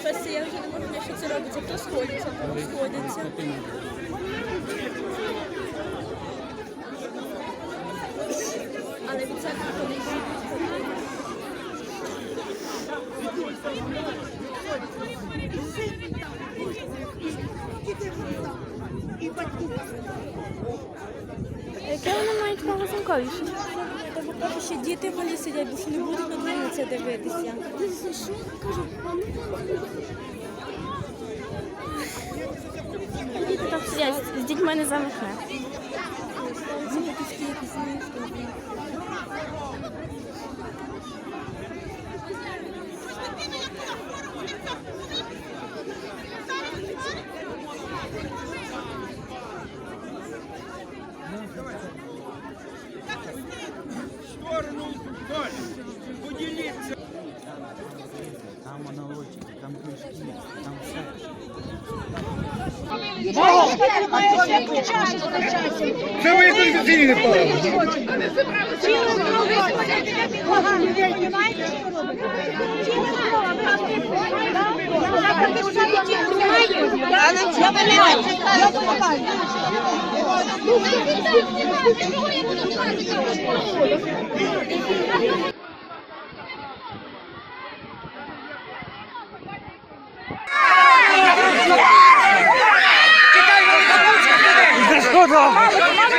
Щось я вже не можу знати, що це робиться. Хто сходиться, хто сходиться. Але від себе ходить. Яке вони мають право замковіше? Та поки що діти малі сидять, бо що не будуть на дворі це дивитися. Що? Кажу, Діти там сидять, з дітьми не замихне. сторону Там монологіки, там книжки, там все. Це ви конституційні не правильно. Foda!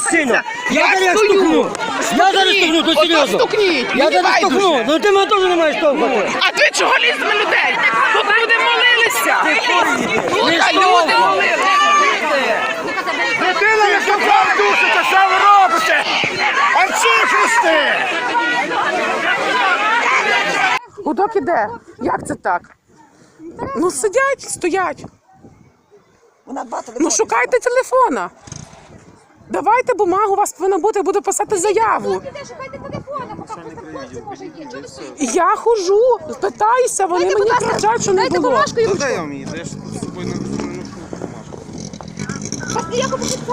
Та я мужчина. Я зараз стукну. Я зараз стукну, то серйозно. Я зараз стукну. Ну ти мене теж не маєш штовхати. А ти чого ліз на людей? Тут люди молилися. Тут люди молилися. Дитина, яка вам душите, що ви робите? Антихристи! Гудок іде. Як це так? Ну сидять, стоять. Ну шукайте телефона. Давайте бумагу, у вас повинна бути, я буду писати заяву. Шукайте телефона, поки хтось може є. Чого ви стоїте? Я хожу, питаюся, вони Дайте, мені ласка, кричать, що не дайте було. бумажку і ручку. Дай я вам її, я ж з собою не ношу бумажку. Вас ніякого немає?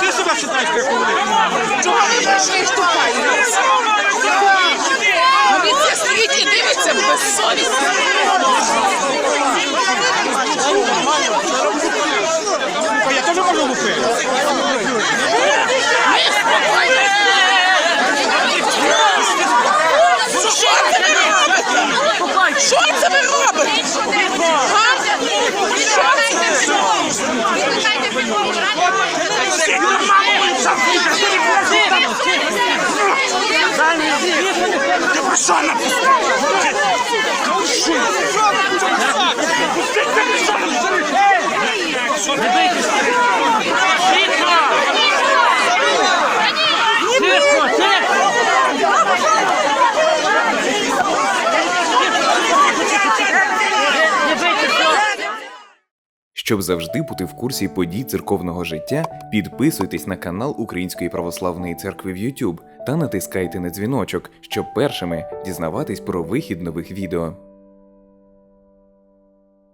Ти себе вважаєш, як Ви прийшли штукаєте? Поліція стоїть дивиться безсовісно. Я теж можу лупити. Що це ви робите? Що це ви робите? Що це ви Не бийтеся. Щоб завжди бути в курсі подій церковного життя, підписуйтесь на канал Української православної церкви в YouTube та натискайте на дзвіночок, щоб першими дізнаватись про вихід нових відео.